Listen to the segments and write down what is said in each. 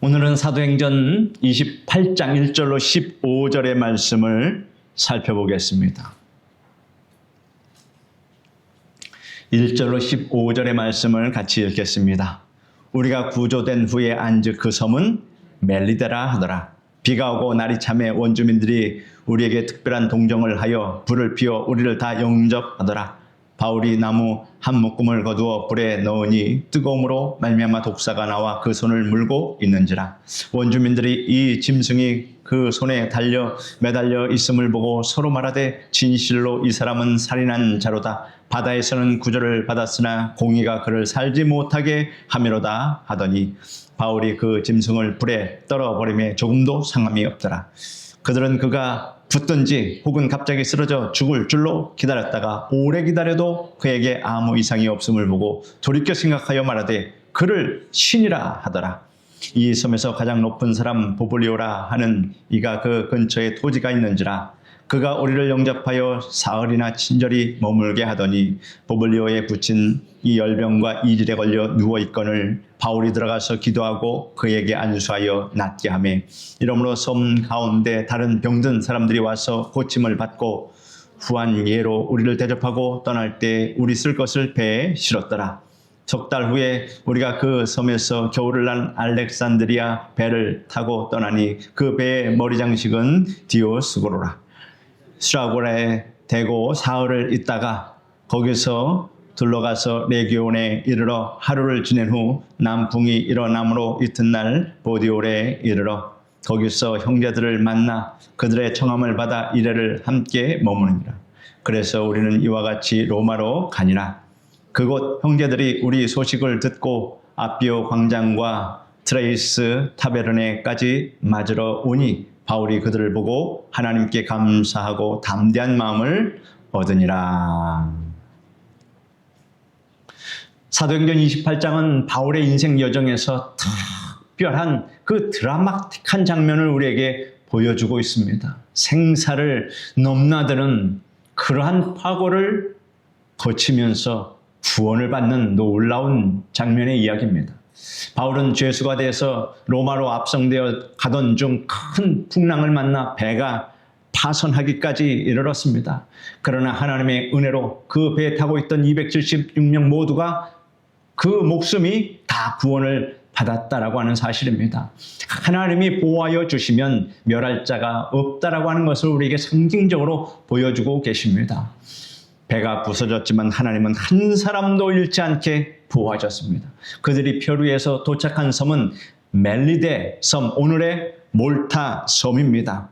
오늘은 사도행전 28장 1절로 15절의 말씀을 살펴보겠습니다. 1절로 15절의 말씀을 같이 읽겠습니다. 우리가 구조된 후에 안즉 그 섬은 멜리데라 하더라. 비가 오고 날이 참해 원주민들이 우리에게 특별한 동정을 하여 불을 피워 우리를 다 영접하더라. 바울이 나무 한 묶음을 거두어 불에 넣으니 뜨거움으로 말미암아 독사가 나와 그 손을 물고 있는지라. 원주민들이 이 짐승이 그 손에 달려 매달려 있음을 보고 서로 말하되 진실로 이 사람은 살인한 자로다. 바다에서는 구절을 받았으나 공의가 그를 살지 못하게 하미로다 하더니 바울이 그 짐승을 불에 떨어버림에 조금도 상함이 없더라. 그들은 그가 붙든지 혹은 갑자기 쓰러져 죽을 줄로 기다렸다가 오래 기다려도 그에게 아무 이상이 없음을 보고 돌이켜 생각하여 말하되 그를 신이라 하더라. 이 섬에서 가장 높은 사람 보블리오라 하는 이가 그 근처에 토지가 있는지라 그가 우리를 영접하여 사흘이나 친절히 머물게 하더니 보블리오에 붙인 이 열병과 이질에 걸려 누워 있거늘 바울이 들어가서 기도하고 그에게 안수하여 낫게 하매 이러므로 섬 가운데 다른 병든 사람들이 와서 고침을 받고 후한 예로 우리를 대접하고 떠날 때 우리 쓸 것을 배에 실었더라. 석달 후에 우리가 그 섬에서 겨울을 난 알렉산드리아 배를 타고 떠나니 그 배의 머리 장식은 디오스고로라. 수라고라에 대고 사흘을 있다가 거기서 둘러가서 레기온에 이르러 하루를 지낸 후 남풍이 일어남으로 이튿날 보디올에 이르러 거기서 형제들을 만나 그들의 청함을 받아 이래를 함께 머무느니라. 그래서 우리는 이와 같이 로마로 가니라. 그곳 형제들이 우리 소식을 듣고 아비오 광장과 트레이스 타베르네까지 맞으러 오니 바울이 그들을 보고 하나님께 감사하고 담대한 마음을 얻으니라. 사도행전 28장은 바울의 인생 여정에서 특별한 그 드라마틱한 장면을 우리에게 보여주고 있습니다. 생사를 넘나드는 그러한 파고를 거치면서 구원을 받는 놀라운 장면의 이야기입니다. 바울은 죄수가 돼서 로마로 압송되어 가던 중 큰 풍랑을 만나 배가 파손하기까지 이르렀습니다. 그러나 하나님의 은혜로 그 배에 타고 있던 276명 모두가 그 목숨이 다 구원을 받았다라고 하는 사실입니다. 하나님이 보호하여 주시면 멸할 자가 없다라고 하는 것을 우리에게 상징적으로 보여주고 계십니다. 배가 부서졌지만 하나님은 한 사람도 잃지 않게 보호하셨습니다. 그들이 표류에서 도착한 섬은 멜리데 섬, 오늘의 몰타 섬입니다.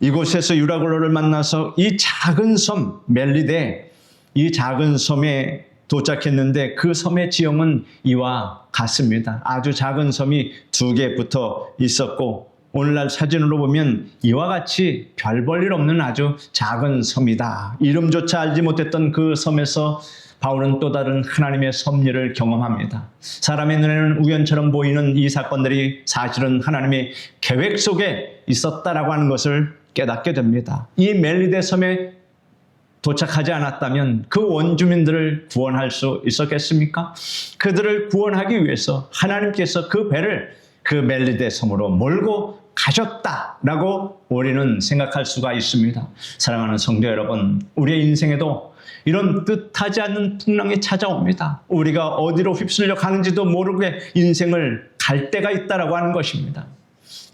이곳에서 유라굴로를 만나서 이 작은 섬, 멜리데, 이 작은 섬에 도착했는데 그 섬의 지형은 이와 같습니다. 아주 작은 섬이 두 개 붙어 있었고 오늘날 사진으로 보면 이와 같이 별 볼 일 없는 아주 작은 섬이다. 이름조차 알지 못했던 그 섬에서 바울은 또 다른 하나님의 섭리를 경험합니다. 사람의 눈에는 우연처럼 보이는 이 사건들이 사실은 하나님의 계획 속에 있었다라고 하는 것을 깨닫게 됩니다. 이 멜리데 섬에 도착하지 않았다면 그 원주민들을 구원할 수 있었겠습니까? 그들을 구원하기 위해서 하나님께서 그 배를 그 멜리데 섬으로 몰고 가셨다라고 우리는 생각할 수가 있습니다. 사랑하는 성도 여러분, 우리의 인생에도 이런 뜻하지 않는 풍랑이 찾아옵니다. 우리가 어디로 휩쓸려 가는지도 모르게 인생을 갈 때가 있다라고 하는 것입니다.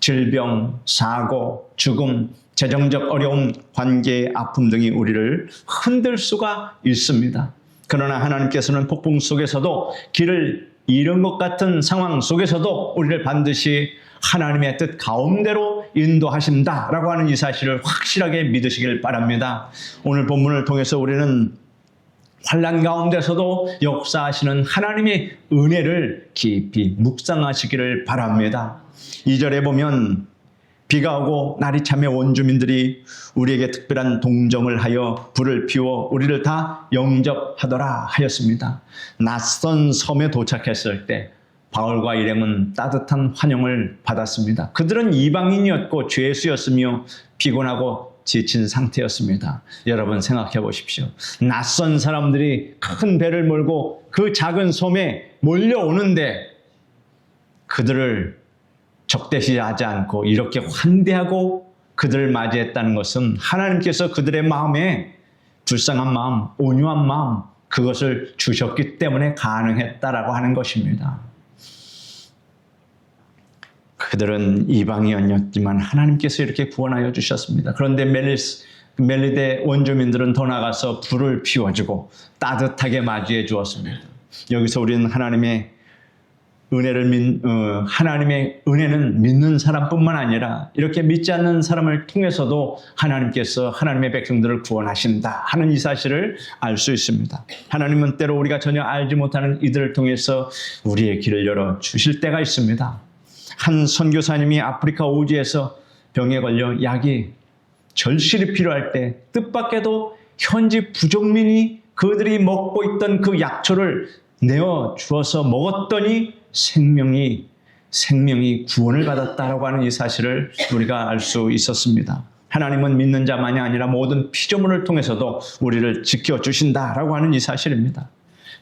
질병, 사고, 죽음, 재정적 어려움, 관계의 아픔 등이 우리를 흔들 수가 있습니다. 그러나 하나님께서는 폭풍 속에서도 길을 잃은 것 같은 상황 속에서도 우리를 반드시 하나님의 뜻 가운데로 인도하신다라고 하는 이 사실을 확실하게 믿으시길 바랍니다. 오늘 본문을 통해서 우리는 환란 가운데서도 역사하시는 하나님의 은혜를 깊이 묵상하시기를 바랍니다. 2절에 보면 비가 오고 날이 참해 원주민들이 우리에게 특별한 동정을 하여 불을 피워 우리를 다 영접하더라 하였습니다. 낯선 섬에 도착했을 때 바울과 일행은 따뜻한 환영을 받았습니다. 그들은 이방인이었고 죄수였으며 피곤하고 지친 상태였습니다. 여러분 생각해 보십시오. 낯선 사람들이 큰 배를 몰고 그 작은 섬에 몰려오는데 그들을 적대시하지 않고 이렇게 환대하고 그들을 맞이했다는 것은 하나님께서 그들의 마음에 불쌍한 마음, 온유한 마음, 그것을 주셨기 때문에 가능했다라고 하는 것입니다. 그들은 이방이었지만 하나님께서 이렇게 구원하여 주셨습니다. 그런데 멜리스, 멜리데 원주민들은 더 나가서 불을 피워주고 따뜻하게 맞이해 주었습니다. 여기서 우리는 하나님의 은혜를 믿, 어, 하나님의 은혜는 믿는 사람뿐만 아니라 이렇게 믿지 않는 사람을 통해서도 하나님께서 하나님의 백성들을 구원하신다 하는 이 사실을 알 수 있습니다. 하나님은 때로 우리가 전혀 알지 못하는 이들을 통해서 우리의 길을 열어 주실 때가 있습니다. 한 선교사님이 아프리카 오지에서 병에 걸려 약이 절실히 필요할 때 뜻밖에도 현지 부족민이 그들이 먹고 있던 그 약초를 내어 주어서 먹었더니 생명이 생명이 구원을 받았다라고 하는 이 사실을 우리가 알 수 있었습니다. 하나님은 믿는 자만이 아니라 모든 피조물을 통해서도 우리를 지켜 주신다라고 하는 이 사실입니다.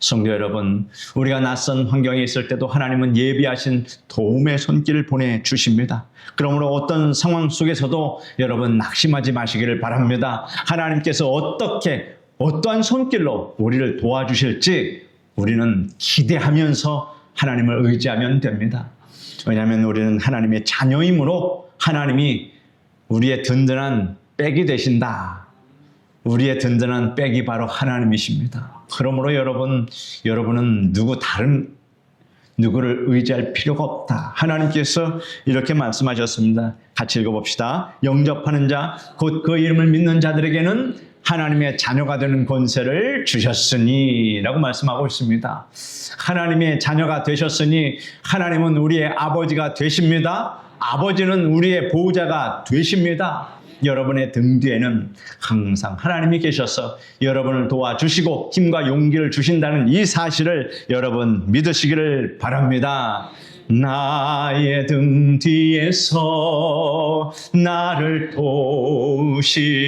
성도 여러분, 우리가 낯선 환경에 있을 때도 하나님은 예비하신 도움의 손길을 보내 주십니다. 그러므로 어떤 상황 속에서도 여러분 낙심하지 마시기를 바랍니다. 하나님께서 어떻게 어떠한 손길로 우리를 도와주실지 우리는 기대하면서 하나님을 의지하면 됩니다. 왜냐하면 우리는 하나님의 자녀이므로 하나님이 우리의 든든한 백이 되신다. 우리의 든든한 백이 바로 하나님이십니다. 그러므로 여러분, 여러분은 누구 다른 누구를 의지할 필요가 없다. 하나님께서 이렇게 말씀하셨습니다. 같이 읽어봅시다. 영접하는 자, 곧 그 이름을 믿는 자들에게는 하나님의 자녀가 되는 권세를 주셨으니 라고 말씀하고 있습니다. 하나님의 자녀가 되셨으니 하나님은 우리의 아버지가 되십니다. 아버지는 우리의 보호자가 되십니다. 여러분의 등 뒤에는 항상 하나님이 계셔서 여러분을 도와주시고 힘과 용기를 주신다는 이 사실을 여러분 믿으시기를 바랍니다. 나의 등 뒤에서 나를 도우시는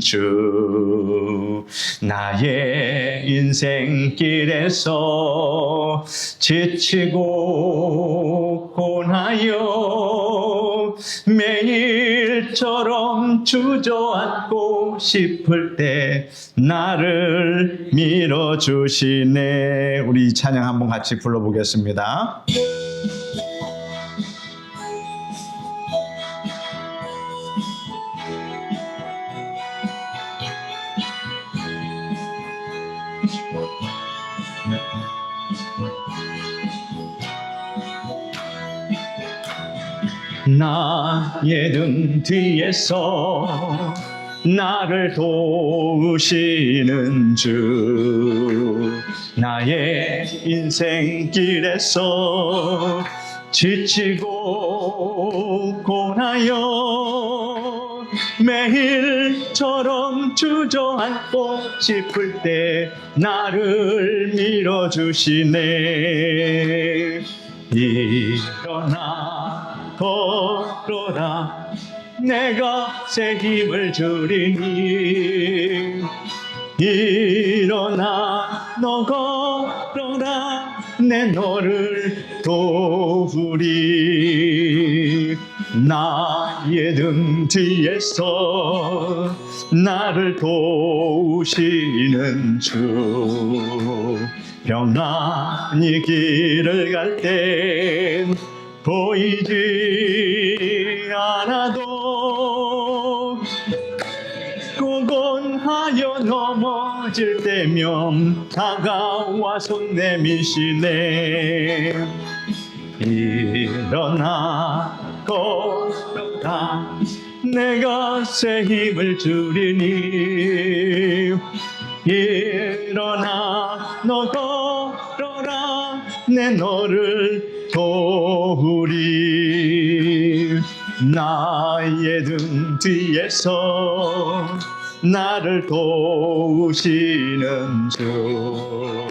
주 나의 인생길에서 지치고 고나여 매일처럼 주저앉고 싶을 때 나를 밀어주시네 우리 이 찬양 한번 같이 불러보겠습니다. 나의 등 뒤에서 나를 도우시는 주 나의 인생길에서 지치고 고나여 매일처럼 주저앉고 싶을 때 나를 밀어주시네. 일어나 걸어라. 내가 새 힘을 주리니. 일어나 너 걸어라. 내 너를 도우리. 나의 등 뒤에서 나를 도우시는 주. 평안히 길을 갈땐 보이지 않아도 고건하여 넘어질 때면 다가와 손 내미시네. 일어나 걸어라 내가 새 힘을 주리니 일어나 너 걸어라. 내 너를 도우리 나의 등 뒤에서 나를 도우시는 주.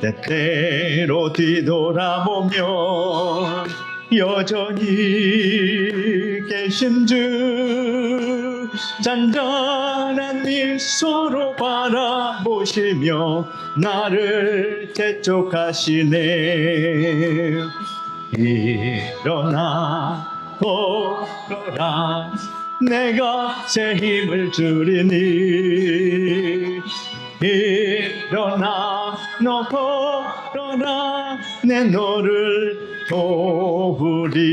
때때로 뒤돌아보면 여전히 계신 주 잔잔한 미소로 바라보시며 나를 재촉하시네. 일어나 걸어라. 내가 새 힘을 주리니. 일어나 너 걸어라 내 너를 도우리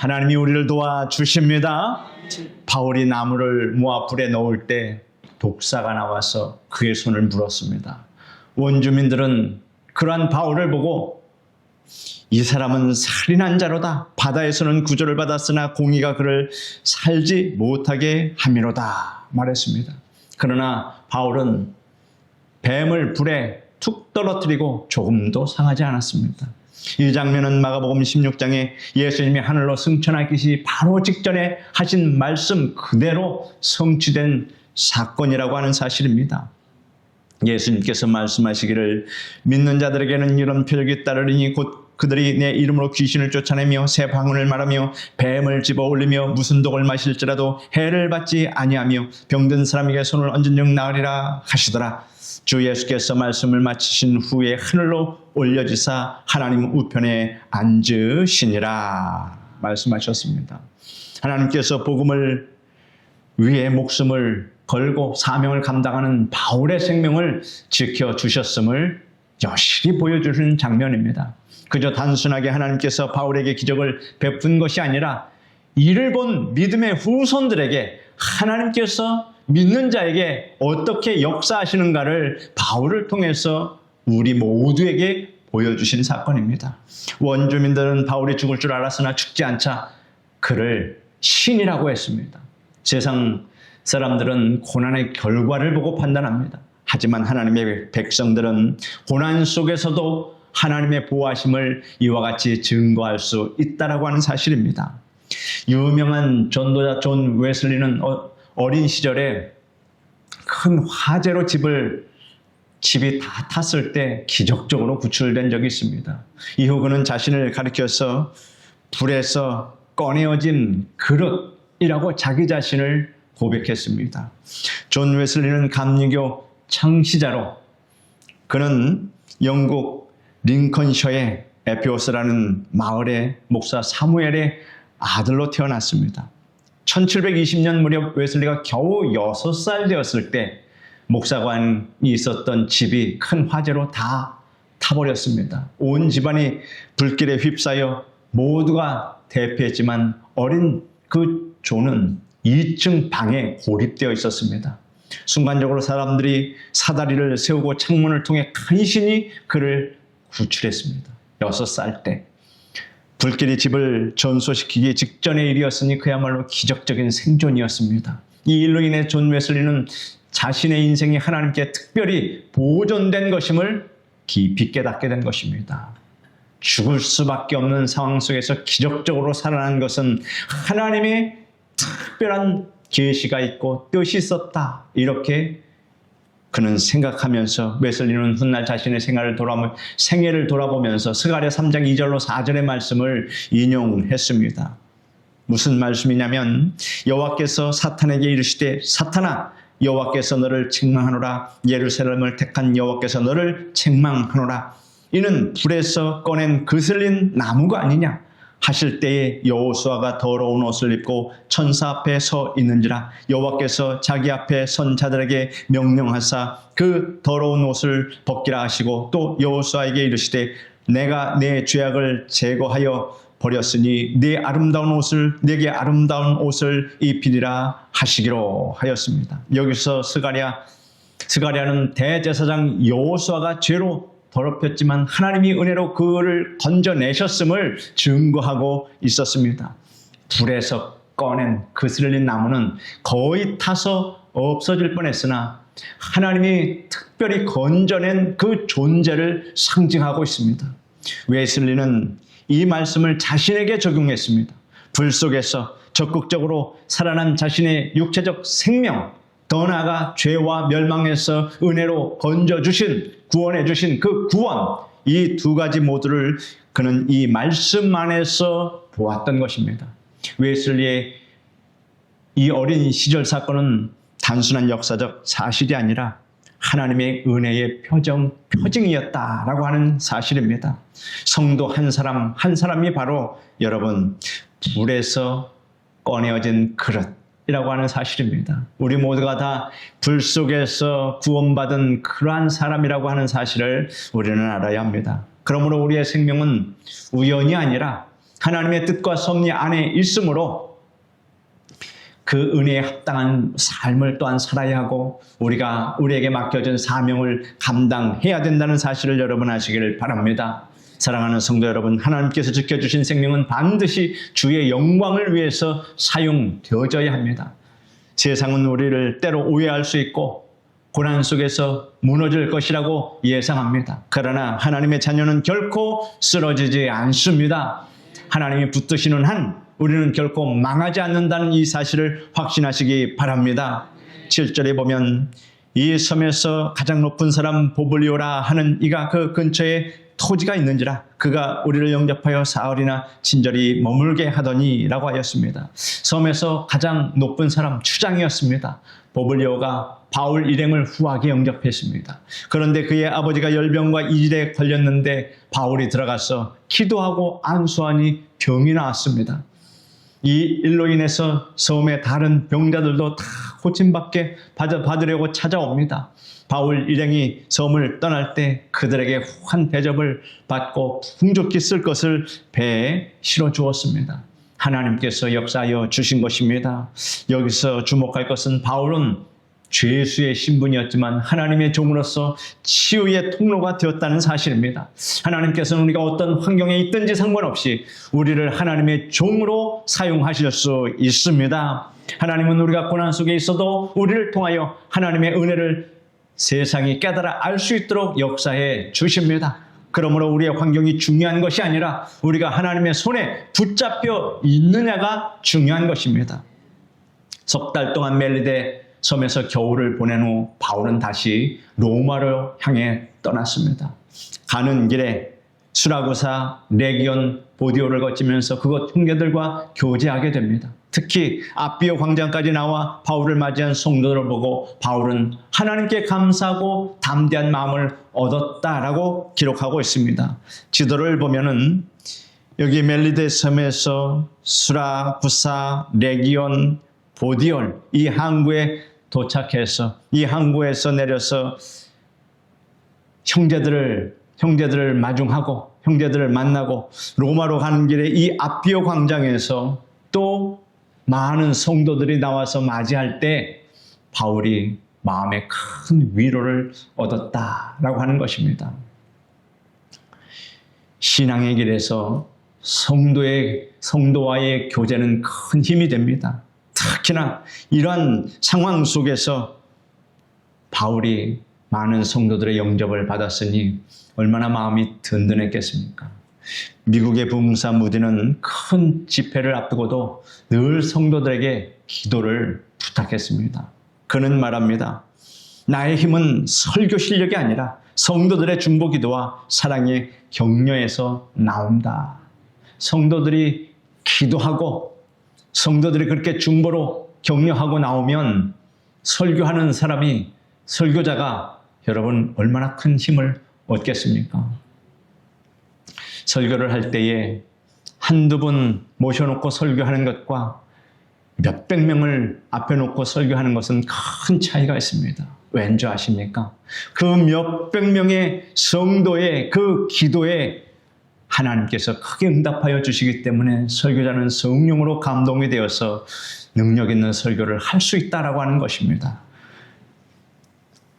하나님이 우리를 도와주십니다 바울이 나무를 모아 불에 넣을 때 독사가 나와서 그의 손을 물었습니다 원주민들은 그러한 바울을 보고 이 사람은 살인한 자로다. 바다에서는 구조를 받았으나 공의가 그를 살지 못하게 함이로다. 말했습니다. 그러나 바울은 뱀을 불에 툭 떨어뜨리고 조금도 상하지 않았습니다. 이 장면은 마가복음 16장에 예수님이 하늘로 승천하기 바로 직전에 하신 말씀 그대로 성취된 사건이라고 하는 사실입니다. 예수님께서 말씀하시기를 믿는 자들에게는 이런 표적이 따르리니 곧 그들이 내 이름으로 귀신을 쫓아내며 새 방언을 말하며 뱀을 집어 올리며 무슨 독을 마실지라도 해를 받지 아니하며 병든 사람에게 손을 얹은 즉 나으리라 하시더라. 주 예수께서 말씀을 마치신 후에 하늘로 올려지사 하나님 우편에 앉으시니라 말씀하셨습니다. 하나님께서 복음을 위해 목숨을 걸고 사명을 감당하는 바울의 생명을 지켜 주셨음을 여실히 보여주는 장면입니다. 그저 단순하게 하나님께서 바울에게 기적을 베푼 것이 아니라 이를 본 믿음의 후손들에게 하나님께서 믿는 자에게 어떻게 역사하시는가를 바울을 통해서 우리 모두에게 보여주신 사건입니다. 원주민들은 바울이 죽을 줄 알았으나 죽지 않자 그를 신이라고 했습니다. 세상 사람들은 고난의 결과를 보고 판단합니다. 하지만 하나님의 백성들은 고난 속에서도 하나님의 보호하심을 이와 같이 증거할 수 있다라고 하는 사실입니다. 유명한 전도자 존 웨슬리는 어, 어린 시절에 큰 화재로 집을 집이 다 탔을 때 기적적으로 구출된 적이 있습니다. 이후 그는 자신을 가리켜서 불에서 꺼내어진 그릇이라고 자기 자신을 고백했습니다. 존 웨슬리는 감리교 창시자로 그는 영국 링컨셔의 에피오스라는 마을의 목사 사무엘의 아들로 태어났습니다. 1720년 무렵 웨슬리가 겨우 6살 되었을 때 목사관이 있었던 집이 큰 화재로 다 타버렸습니다. 온 집안이 불길에 휩싸여 모두가 대피했지만 어린 그 조는 2층 방에 고립되어 있었습니다. 순간적으로 사람들이 사다리를 세우고 창문을 통해 간신히 그를 구출했습니다. 6살 때. 불길이 집을 전소시키기 직전의 일이었으니 그야말로 기적적인 생존이었습니다. 이 일로 인해 존 웨슬리는 자신의 인생이 하나님께 특별히 보존된 것임을 깊이 깨닫게 된 것입니다. 죽을 수밖에 없는 상황 속에서 기적적으로 살아난 것은 하나님의 특별한 계시가 있고 뜻이 있었다. 이렇게 그는 생각하면서 웨슬리는 훗날 자신의 생활을 돌아보며 생애를 돌아보면서 스가랴 3장 2절로 4절의 말씀을 인용했습니다. 무슨 말씀이냐면 여호와께서 사탄에게 이르시되 사탄아 여호와께서 너를 책망하노라. 예루살렘을 택한 여호와께서 너를 책망하노라. 이는 불에서 꺼낸 그슬린 나무가 아니냐? 하실 때에 여호수아가 더러운 옷을 입고 천사 앞에 서 있는지라. 여호와께서 자기 앞에 선 자들에게 명령하사 그 더러운 옷을 벗기라 하시고 또 여호수아에게 이르시되 내가 내 죄악을 제거하여 버렸으니 내 아름다운 옷을 내게 아름다운 옷을 입히리라 하시기로 하였습니다. 여기서 스가랴 스가랴는 대제사장 여호수아가 죄로 더럽혔지만 하나님이 은혜로 그를 건져내셨음을 증거하고 있었습니다. 불에서 꺼낸 그슬린 나무는 거의 타서 없어질 뻔했으나 하나님이 특별히 건져낸 그 존재를 상징하고 있습니다. 웨슬리는 이 말씀을 자신에게 적용했습니다. 불 속에서 적극적으로 살아난 자신의 육체적 생명, 더 나아가 죄와 멸망에서 은혜로 건져주신, 구원해주신 그 구원, 이 두 가지 모두를 그는 이 말씀 안에서 보았던 것입니다. 웨슬리의 이 어린 시절 사건은 단순한 역사적 사실이 아니라 하나님의 은혜의 표정, 표징이었다라고 하는 사실입니다. 성도 한 사람, 한 사람이 바로 여러분, 물에서 꺼내어진 그릇이라고 하는 사실입니다. 우리 모두가 다 불 속에서 구원받은 그러한 사람이라고 하는 사실을 우리는 알아야 합니다. 그러므로 우리의 생명은 우연이 아니라 하나님의 뜻과 섭리 안에 있으므로 그 은혜에 합당한 삶을 또한 살아야 하고 우리가 우리에게 맡겨진 사명을 감당해야 된다는 사실을 여러분 아시기를 바랍니다. 사랑하는 성도 여러분, 하나님께서 지켜주신 생명은 반드시 주의 영광을 위해서 사용되어져야 합니다. 세상은 우리를 때로 오해할 수 있고 고난 속에서 무너질 것이라고 예상합니다. 그러나 하나님의 자녀는 결코 쓰러지지 않습니다. 하나님이 붙드시는 한 우리는 결코 망하지 않는다는 이 사실을 확신하시기 바랍니다. 7절에 보면 이 섬에서 가장 높은 사람 보블리오라 하는 이가 그 근처에 토지가 있는지라 그가 우리를 영접하여 사흘이나 친절히 머물게 하더니라고 하였습니다. 섬에서 가장 높은 사람 추장이었습니다. 보블리오가 바울 일행을 후하게 영접했습니다. 그런데 그의 아버지가 열병과 이질에 걸렸는데 바울이 들어가서 기도하고 안수하니 병이 나왔습니다. 이 일로 인해서 섬의 다른 병자들도 다 고침받게 받으려고 찾아옵니다. 바울 일행이 섬을 떠날 때 그들에게 후한 대접을 받고 풍족히 쓸 것을 배에 실어 주었습니다. 하나님께서 역사하여 주신 것입니다. 여기서 주목할 것은 바울은 죄수의 신분이었지만 하나님의 종으로서 치유의 통로가 되었다는 사실입니다. 하나님께서는 우리가 어떤 환경에 있든지 상관없이 우리를 하나님의 종으로 사용하실 수 있습니다. 하나님은 우리가 고난 속에 있어도 우리를 통하여 하나님의 은혜를 세상이 깨달아 알 수 있도록 역사해 주십니다. 그러므로 우리의 환경이 중요한 것이 아니라 우리가 하나님의 손에 붙잡혀 있느냐가 중요한 것입니다. 석 달 동안 멜리데 섬에서 겨울을 보낸 후 바울은 다시 로마로 향해 떠났습니다. 가는 길에 수라구사, 레기온, 보디오를 거치면서 그곳 형제들과 교제하게 됩니다. 특히 아비오 광장까지 나와 바울을 맞이한 성도들을 보고 바울은 하나님께 감사하고 담대한 마음을 얻었다라고 기록하고 있습니다. 지도를 보면은 여기 멜리데 섬에서 수라 구사, 레기온, 보디올 이 항구에 도착해서 이 항구에서 내려서 형제들을 형제들을 마중하고 형제들을 만나고 로마로 가는 길에 이 아피오 광장에서 또 많은 성도들이 나와서 맞이할 때 바울이 마음에 큰 위로를 얻었다라고 하는 것입니다. 신앙의 길에서 성도의 성도와의 교제는 큰 힘이 됩니다. 특히나 이러한 상황 속에서 바울이 많은 성도들의 영접을 받았으니 얼마나 마음이 든든했겠습니까? 미국의 부흥사 무디는 큰 집회를 앞두고도 늘 성도들에게 기도를 부탁했습니다. 그는 말합니다. 나의 힘은 설교 실력이 아니라 성도들의 중보 기도와 사랑의 격려에서 나온다. 성도들이 기도하고 성도들이 그렇게 중보로 격려하고 나오면 설교하는 사람이 설교자가 여러분 얼마나 큰 힘을 얻겠습니까? 설교를 할 때에 한두 분 모셔놓고 설교하는 것과 몇백 명을 앞에 놓고 설교하는 것은 큰 차이가 있습니다. 왠지 아십니까? 그 몇백 명의 성도의 그 기도에 하나님께서 크게 응답하여 주시기 때문에 설교자는 성령으로 감동이 되어서 능력 있는 설교를 할 수 있다라고 하는 것입니다.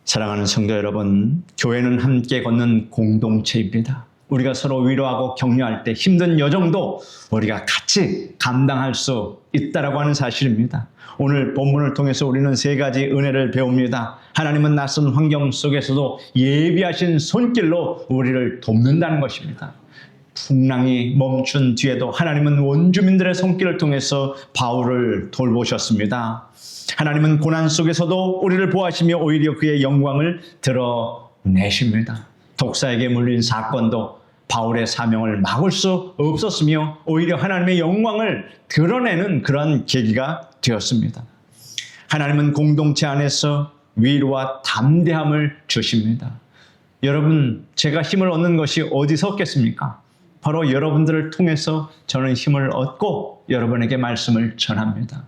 사랑하는 성도 여러분, 교회는 함께 걷는 공동체입니다. 우리가 서로 위로하고 격려할 때 힘든 여정도 우리가 같이 감당할 수 있다라고 하는 사실입니다. 오늘 본문을 통해서 우리는 세 가지 은혜를 배웁니다. 하나님은 낯선 환경 속에서도 예비하신 손길로 우리를 돕는다는 것입니다. 풍랑이 멈춘 뒤에도 하나님은 원주민들의 손길을 통해서 바울을 돌보셨습니다. 하나님은 고난 속에서도 우리를 보하시며 오히려 그의 영광을 드러내십니다. 독사에게 물린 사건도 바울의 사명을 막을 수 없었으며 오히려 하나님의 영광을 드러내는 그런 계기가 되었습니다. 하나님은 공동체 안에서 위로와 담대함을 주십니다. 여러분, 제가 힘을 얻는 것이 어디서 얻겠습니까? 바로 여러분들을 통해서 저는 힘을 얻고 여러분에게 말씀을 전합니다.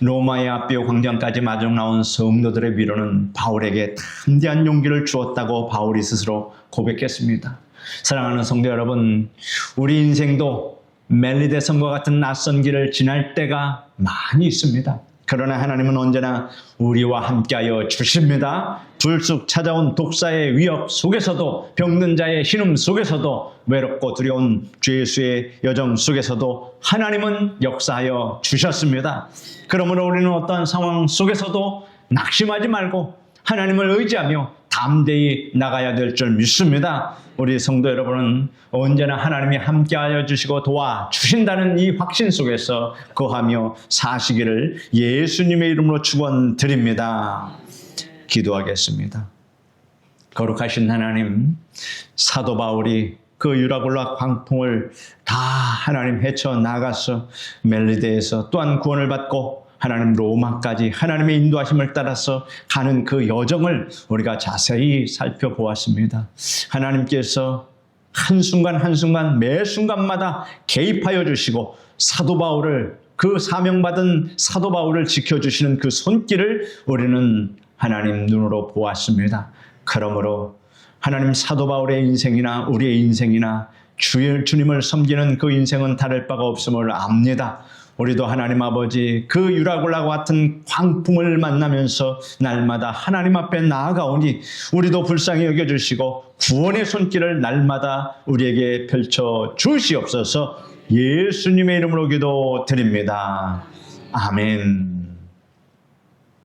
로마의 아비오 광장까지 마중 나온 성도들의 위로는 바울에게 담대한 용기를 주었다고 바울이 스스로 고백했습니다. 사랑하는 성도 여러분, 우리 인생도 멜리데성과 같은 낯선 길을 지날 때가 많이 있습니다. 그러나 하나님은 언제나 우리와 함께하여 주십니다. 불쑥 찾아온 독사의 위협 속에서도 병든 자의 신음 속에서도 외롭고 두려운 죄수의 여정 속에서도 하나님은 역사하여 주셨습니다. 그러므로 우리는 어떠한 상황 속에서도 낙심하지 말고 하나님을 의지하며 담대히 나가야 될 줄 믿습니다. 우리 성도 여러분은 언제나 하나님이 함께하여 주시고 도와 주신다는 이 확신 속에서 거하며 사시기를 예수님의 이름으로 축원드립니다. 기도하겠습니다. 거룩하신 하나님, 사도 바울이 그 유라굴라 광풍을 다 하나님 헤쳐 나가서 멜리데에서 또한 구원을 받고 하나님 로마까지 하나님의 인도하심을 따라서 가는 그 여정을 우리가 자세히 살펴보았습니다. 하나님께서 한순간 한순간 매 순간마다 개입하여 주시고 사도 바울을 그 사명받은 사도 바울을 지켜주시는 그 손길을 우리는 하나님 눈으로 보았습니다. 그러므로 하나님 사도 바울의 인생이나 우리의 인생이나 주, 주님을 섬기는 그 인생은 다를 바가 없음을 압니다. 우리도 하나님 아버지 그 유라굴라와 같은 광풍을 만나면서 날마다 하나님 앞에 나아가오니 우리도 불쌍히 여겨주시고 구원의 손길을 날마다 우리에게 펼쳐 주시옵소서 예수님의 이름으로 기도 드립니다. 아멘.